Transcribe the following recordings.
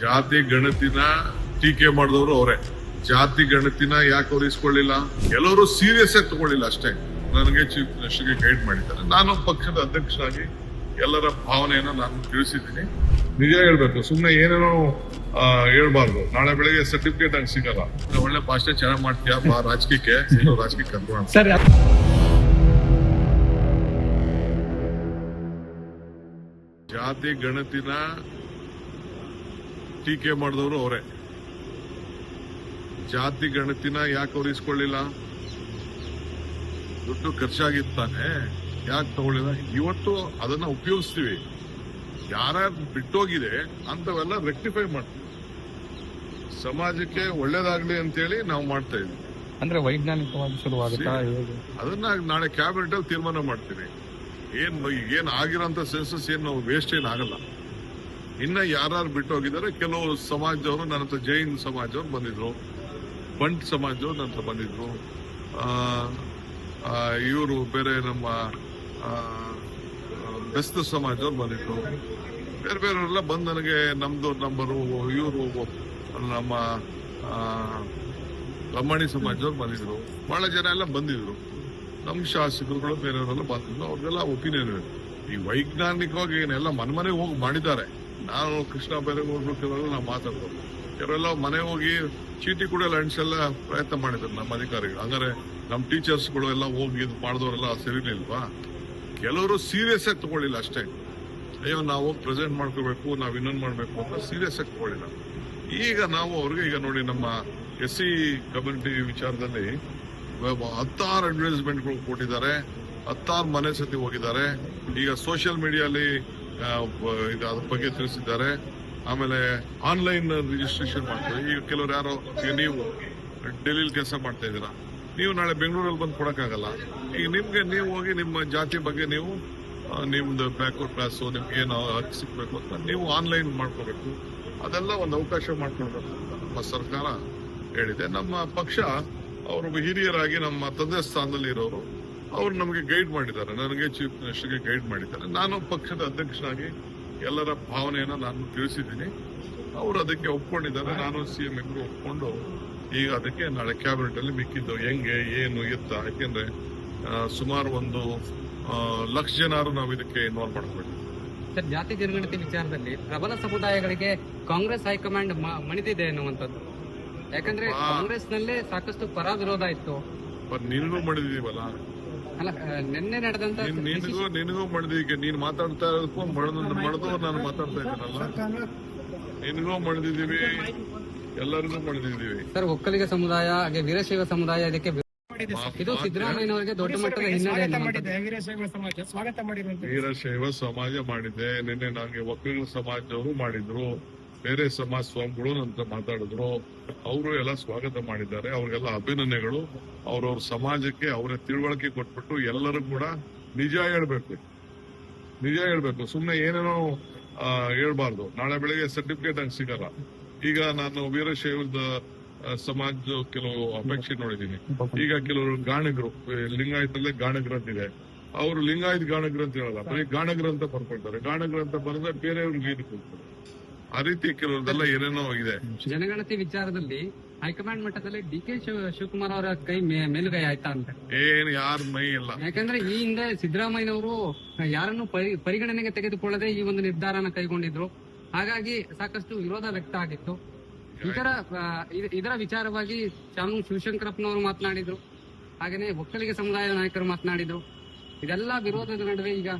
ಜಾತಿ ಗಣತಿನ ಟೀಕೆ ಮಾಡಿದವರು ಅವರೇ. ಜಾತಿ ಗಣತಿನ ಯಾಕೆ ಅವ್ರು ಇಸ್ಕೊಳ್ಳಿಲ್ಲ? ಕೆಲವರು ಸೀರಿಯಸ್ ಆಗಿ ತಗೊಳ್ಳಿಲ್ಲ ಅಷ್ಟೇ. ನನಗೆ ಚೀಫ್ ಮಿನಿಸ್ಟರ್ಗೆ ಗೈಡ್ ಮಾಡಿದ್ದಾರೆ. ನಾನು ಪಕ್ಷದ ಅಧ್ಯಕ್ಷರಾಗಿ ಎಲ್ಲರ ಭಾವನೆಯನ್ನು ನಾನು ತಿಳಿಸಿದ್ದೀನಿ. ನಿಜ ಹೇಳ್ಬೇಕು ಸುಮ್ಮನೆ ಏನೇನೋ ಹೇಳ್ಬಾರ್ದು. ನಾಳೆ ಬೆಳಿಗ್ಗೆ ಸರ್ಟಿಫಿಕೇಟ್ ಹಂಗೆ ಸಿಗಲ್ಲ. ಒಳ್ಳೆ ಭಾಷೆ ಚೆನ್ನಾಗಿ ಮಾಡ್ತೀಯಾ? ಬಾ ರಾಜಕೀಯಕ್ಕೆ. ರಾಜಕೀಯ ರಾಜಕೀಯಕ್ಕೆ ಕರ್ಕೊಂಡು ಸರ್ ಜಾತಿ ಗಣತಿನ ಟೀಕೆ ಮಾಡಿದವರು ಅವರೇ. ಜಾತಿ ಗಣತಿನ ಯಾಕೆ ಅವ್ರು ಇಸ್ಕೊಳ್ಳಿಲ್ಲ? ದುಡ್ಡು ಖರ್ಚಾಗಿತ್ತಾನೆ ಯಾಕೆ ತಗೊಳ್ಳಿಲ್ಲ? ಇವತ್ತು ಅದನ್ನ ಉಪಯೋಗಿಸ್ತೀವಿ. ಯಾರ್ಯಾರು ಬಿಟ್ಟೋಗಿದೆ ಅಂತವೆಲ್ಲ ರೆಕ್ಟಿಫೈ ಮಾಡ್ತೀವಿ ಸಮಾಜಕ್ಕೆ ಒಳ್ಳೇದಾಗ್ಲಿ ಅಂತೇಳಿ ನಾವು ಮಾಡ್ತಾ ಇದ್ವಿ ಅಂದ್ರೆ ವೈಜ್ಞಾನಿಕವಾಗಿ ಶುರುವಾಗುತ್ತಾ ಅದನ್ನ ನಾಳೆ ಕ್ಯಾಬಿನೆಟ್ ಅಲ್ಲಿ ತೀರ್ಮಾನ ಮಾಡ್ತೀವಿ. ಏನ್ ಏನ್ ಆಗಿರೋ ಸೆನ್ಸಸ್ ಏನು ವೇಸ್ಟ್ ಏನ್ ಆಗಲ್ಲ. ಇನ್ನ ಯಾರು ಬಿಟ್ಟು ಹೋಗಿದ್ದಾರೆ ಕೆಲವು ಸಮಾಜದವರು, ನನ್ನ ಹತ್ರ ಜೈನ್ ಸಮಾಜವ್ರು ಬಂದಿದ್ರು. ಬಂಟ್ ಸಮಾಜವ್ರು ನನ್ನ ಹತ್ರ ಬಂದಿದ್ರು. ಇವರು ಬೇರೆ ನಮ್ಮ ಬೆಸ್ತ ಸಮಾಜವ್ರು ಬಂದಿದ್ರು. ಬೇರೆ ಬೇರೆಯವರೆಲ್ಲ ಬಂದು ನನಗೆ ನಮ್ದು ನಂಬರು, ಇವರು ನಮ್ಮ ಲಂಬಾಣಿ ಸಮಾಜದವ್ರು ಬಂದಿದ್ರು. ಬಹಳ ಜನ ಎಲ್ಲ ಬಂದಿದ್ರು. ನಮ್ಮ ಶಾಸಕರುಗಳು ಬೇರೆಯವರೆಲ್ಲ ಬಂದಿದ್ರು. ಅವ್ರಿಗೆಲ್ಲ ಒಪಿನಿಯನ್ ಈ ವೈಜ್ಞಾನಿಕವಾಗಿ ಏನೆಲ್ಲ ಮನೆ ಮನೆಗೆ ಹೋಗಿ ಮಾಡಿದ್ದಾರೆ. ನಾನು ಕೃಷ್ಣ ಬೈರೇಗೌಡರು ಕೆಲವೆಲ್ಲ ನಾವು ಮಾತಾಡ್ಬೋದು ಇವರೆಲ್ಲ ಮನೆ ಹೋಗಿ ಚೀಟಿ ಕೂಡ ಎಲ್ಲ ಪ್ರಯತ್ನ ಮಾಡಿದ್ರು ನಮ್ಮ ಅಧಿಕಾರಿಗಳು. ಹಂಗಾರೆ ನಮ್ಮ ಟೀಚರ್ಸ್ಗಳು ಎಲ್ಲ ಹೋಗಿ ಇದು ಮಾಡಿದವರೆಲ್ಲ ಸರಿಲಿಲ್ವಾ? ಕೆಲವರು ಸೀರಿಯಸ್ ಆಗಿ ತಗೊಳ್ಳಿಲ್ಲ ಅಷ್ಟೇ. ಅಯ್ಯೋ, ನಾವು ಪ್ರೆಸೆಂಟ್ ಮಾಡ್ಕೋಬೇಕು, ನಾವು ಇನ್ನೊಂದು ಮಾಡಬೇಕು ಅಂತ ಸೀರಿಯಸ್ ಆಗಿ ತಗೊಳ್ಳಿಲ್ಲ. ಈಗ ನಾವು ಅವ್ರಿಗೆ, ಈಗ ನೋಡಿ ನಮ್ಮ ಎಸ್ ಸಿ ಕಮ್ಯುನಿಟಿ ವಿಚಾರದಲ್ಲಿ ಹತ್ತಾರು ಅಡ್ವರ್ಟೈಸ್ಮೆಂಟ್ಗಳು ಕೊಟ್ಟಿದ್ದಾರೆ. ಹತ್ತಾರು ಮನೆ ಸತಿ ಹೋಗಿದ್ದಾರೆ. ಈಗ ಸೋಷಿಯಲ್ ಮೀಡಿಯಲ್ಲಿ ಇದು ಅದ್ರ ಬಗ್ಗೆ ತಿಳಿಸಿದ್ದಾರೆ. ಆಮೇಲೆ ಆನ್ಲೈನ್ ರಿಜಿಸ್ಟ್ರೇಷನ್ ಮಾಡ್ತಾರೆ. ಈಗ ಕೆಲವರು ಯಾರೋ ನೀವು ಡೆಲ್ಲಿಲಿ ಕೆಲಸ ಮಾಡ್ತಾ ಇದ್ದೀರಾ. ನೀವು ನಾಳೆ ಬೆಂಗಳೂರಲ್ಲಿ ಬಂದು ಕೊಡೋಕ್ಕಾಗಲ್ಲ. ಈಗ ನಿಮ್ಗೆ ನೀವು ಹೋಗಿ ನಿಮ್ಮ ಜಾತಿ ಬಗ್ಗೆ ನೀವು ನಿಮ್ದು ಬ್ಯಾಕ್ವರ್ಡ್ ಕ್ಲಾಸ್ ನಿಮ್ಗೆ ಏನು ಹಕ್ಕು ಸಿಗ್ಬೇಕು ಅಂತ ನೀವು ಆನ್ಲೈನ್ ಮಾಡ್ಕೋಬೇಕು. ಅದೆಲ್ಲ ಒಂದು ಅವಕಾಶ ಮಾಡ್ಕೊಳ್ಬೇಕು ನಮ್ಮ ಸರ್ಕಾರ ಹೇಳಿದೆ. ನಮ್ಮ ಪಕ್ಷ ಅವರು ಹಿರಿಯರಾಗಿ ನಮ್ಮ ತಂದೆ ಸ್ಥಾನದಲ್ಲಿ ಇರೋರು ಅವ್ರು ನಮಗೆ ಗೈಡ್ ಮಾಡಿದ್ದಾರೆ. ನನಗೆ ಚೀಫ್ ಮಿನಿಸ್ಟರ್ಗೆ ಗೈಡ್ ಮಾಡಿದ್ದಾರೆ. ನಾನು ಪಕ್ಷದ ಅಧ್ಯಕ್ಷನಾಗಿ ಎಲ್ಲರ ಭಾವನೆಯನ್ನು ನಾನು ತಿಳಿಸಿದ್ದೀನಿ. ಅವರು ಅದಕ್ಕೆ ಒಪ್ಕೊಂಡಿದ್ದಾರೆ. ನಾನು ಸಿ ಎಂ ಇಬ್ಬರು ಒಪ್ಕೊಂಡು ಈಗ ಅದಕ್ಕೆ ನಾಳೆ ಕ್ಯಾಬಿನೆಟ್ ಅಲ್ಲಿ ಮಿಕ್ಕಿದ್ದು. ಹೆಂಗೆ ಏನು ಎತ್ತ? ಯಾಕೆಂದ್ರೆ ಸುಮಾರು ಒಂದು ಲಕ್ಷ ಜನರು ನಾವು ಇದಕ್ಕೆ ಇನ್ವಾಲ್ವ್ ಮಾಡ್ಬೇಕು ಸರ್ ಜಾತಿ ಜನಗಣತಿ ವಿಚಾರದಲ್ಲಿ ಪ್ರಬಲ ಸಮುದಾಯಗಳಿಗೆ ಕಾಂಗ್ರೆಸ್ ಹೈಕಮಾಂಡ್ ಮಣಿದಿದೆ ಅನ್ನುವಂಥದ್ದು ಯಾಕಂದ್ರೆ. ಕಾಂಗ್ರೆಸ್ ನಲ್ಲೇ ಸಾಕಷ್ಟು ಪರ ವಿರೋಧ ಇತ್ತು. ಬಟ್ ಮಣಿದೀವಲ್ಲ ನಿನ್ನೆ ನಡೆದಂತ ನೀನ್- ನಿನಗೂ ನಿನಗೂ ಮಾಡಿದೀವಿ ಈಗ ನೀನ್ ಮಾತಾಡ್ತಾ ಇರೋದಕ್ಕೂ ಮಳೆದು ಮಳೆದು ನಾನು ಮಾತಾಡ್ತಾ ಇದ್ದೀನಲ್ಲ? ನಿನಗೂ ಮಾಡಿದೀವಿ ಎಲ್ಲರಿಗೂ ಮಾಡಿದೀವಿ ಸರ್ ಒಕ್ಕಲಿಗ ಸಮುದಾಯ ಹಾಗೆ ವೀರಶೈವ ಸಮುದಾಯ ಇದಕ್ಕೆ ಇದು ಸಿದ್ದರಾಮಯ್ಯನವರಿಗೆ ದೊಡ್ಡ ಮಟ್ಟದ ಹಿನ್ನಡೆ ಅನ್ನುವಂಥದ್ದು. ವೀರಶೈವ ಸಮಾಜ ಸ್ವಾಗತ ಮಾಡಿರುವಂತ ವೀರಶೈವ ಸಮಾಜ ಮಾಡಿದೆ. ನಿನ್ನೆ ನನಗೆ ಒಕ್ಕಲಿಗ ಸಮಾಜದವರು ಮಾಡಿದ್ರು. ಬೇರೆ ಸಮಾಜ ಸ್ವಾಮಿಗಳು ನಂತರ ಮಾತಾಡಿದ್ರು, ಅವರು ಎಲ್ಲ ಸ್ವಾಗತ ಮಾಡಿದ್ದಾರೆ. ಅವ್ರಿಗೆಲ್ಲ ಅಭಿನಂದನೆಗಳು. ಅವ್ರವ್ರ ಸಮಾಜಕ್ಕೆ ಅವರ ತಿಳುವಳಿಕೆ ಕೊಟ್ಬಿಟ್ಟು ಎಲ್ಲರೂ ಕೂಡ ನಿಜ ಹೇಳ್ಬೇಕು. ನಿಜ ಹೇಳ್ಬೇಕು. ಸುಮ್ನೆ ಏನೇನೋ ಹೇಳ್ಬಾರ್ದು. ನಾಳೆ ಬೆಳಿಗ್ಗೆ ಸರ್ಟಿಫಿಕೇಟ್ ಹಂಗೆ ಸಿಗಲ್ಲ. ಈಗ ನಾನು ವೀರಶೈವದ ಸಮಾಜ ಕೆಲವು ಅಪೇಕ್ಷೆ ನೋಡಿದ್ದೀನಿ. ಈಗ ಕೆಲವರು ಗಾಣಗರು ಲಿಂಗಾಯತಲ್ಲೇ ಗಾಣಗ್ರ ಅಂತಿದೆ ಅವರು ಲಿಂಗಾಯತ್ ಅಂತ ಹೇಳಲ್ಲ. ಬರೀ ಗಾಣಗ್ರ ಅಂತ ಬರ್ಕೊಳ್ತಾರೆ. ಗಾಣಗ್ರ ಅಂತ ಬರೆದ್ರೆ ಬೇರೆಯವ್ರಿಗೆ ಕೊಡ್ತಾರೆ ಆ ರೀತಿ ಕೆಲವರದೆಲ್ಲ ಏನೇನೋ ಆಗಿದೆ ಜನಗಣತಿ ವಿಚಾರದಲ್ಲಿ ಹೈಕಮಾಂಡ್ ಮಟ್ಟದಲ್ಲಿ ಡಿ ಕೆ ಶಿವಕುಮಾರ್ ಅವರ ಕೈ ಮೇಲುಗೈ ಆಯ್ತಾ ಅಂತ. ಏನ್ ಯಾರ ಮೈ ಇಲ್ಲ. ಯಾಕಂದ್ರೆ ಈ ಹಿಂದೆ ಸಿದ್ದರಾಮಯ್ಯನವರು ಯಾರನ್ನು ಪರಿ- ಪರಿಗಣನೆಗೆ ತೆಗೆದುಕೊಳ್ಳದೆ ಈ ಒಂದು ನಿರ್ಧಾರನ ಕೈಗೊಂಡಿದ್ರು. ಹಾಗಾಗಿ ಸಾಕಷ್ಟು ವಿರೋಧ ವ್ಯಕ್ತ ಆಗಿತ್ತು. ಇದರ ಇದರ ವಿಚಾರವಾಗಿ ಶಾಮು ಶಿವಶಂಕರಪ್ಪನವರು ಮಾತನಾಡಿದ್ರು. ಹಾಗೇನೆ ಒಕ್ಕಲಿಗ ಸಮುದಾಯದ ನಾಯಕರು ಮಾತನಾಡಿದ್ರು. ಇದೆಲ್ಲ ವಿರೋಧದ ನಡುವೆ ಈಗ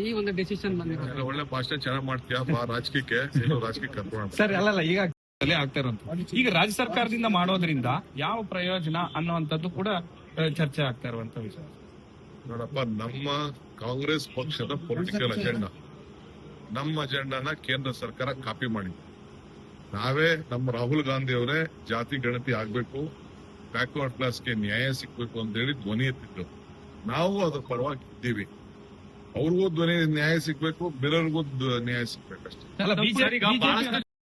ಈ ಒಂದು ಡೆಸಿಷನ್ ಬಂದಿರೋದು. ಒಳ್ಳೆ ಭಾಷಣ ಚೆನ್ನಾಗಿ ಮಾಡ್ತೀಯಾ? ಬಾ ರಾಜಕೀಯಕ್ಕೆ. ರಾಜಕೀಯ ಕರ್ಕೊಂಡು ಸರ್ ಅಲ್ಲಲ್ಲ ಈಗ ಅಲ್ಲೇ ಆಗ್ತಾ ಇರುವಂತ ಈಗ ರಾಜ್ಯ ಸರ್ಕಾರದಿಂದ ಮಾಡೋದ್ರಿಂದ ಯಾವ ಪ್ರಯೋಜನ ಅನ್ನುವಂಥದ್ದು ಕೂಡ ಚರ್ಚೆ ಆಗ್ತಾ ಇರುವಂತ ವಿಷಯ. ನೋಡಪ್ಪ ನಮ್ಮ ಕಾಂಗ್ರೆಸ್ ಪಕ್ಷದ ಪೊಲಿಟಿಕಲ್ ಅಜೆಂಡಾ ನಮ್ಮ ಅಜೆಂಡಾನ ಕೇಂದ್ರ ಸರ್ಕಾರ ಕಾಪಿ ಮಾಡಿದೆ ನಾವೇ ನಮ್ಮ ರಾಹುಲ್ ಗಾಂಧಿ ಅವರೇ ಜಾತಿ ಗಣತಿ ಆಗ್ಬೇಕು. ಬ್ಯಾಕ್ವರ್ಡ್ ಕ್ಲಾಸ್ಗೆ ನ್ಯಾಯ ಸಿಗ್ಬೇಕು ಅಂತ ಹೇಳಿ ಧ್ವನಿ ಎತ್ತಿದ್ರು ನಾವು ಅದ್ರ ಪರವಾಗಿ ಇದ್ದೀವಿ. ಅವ್ರಿಗೂ ಧ್ವನಿ ನ್ಯಾಯ ಸಿಗ್ಬೇಕು ಬೇರೆಯವ್ರಿಗೂ ನ್ಯಾಯ ಸಿಗ್ಬೇಕಷ್ಟೇ.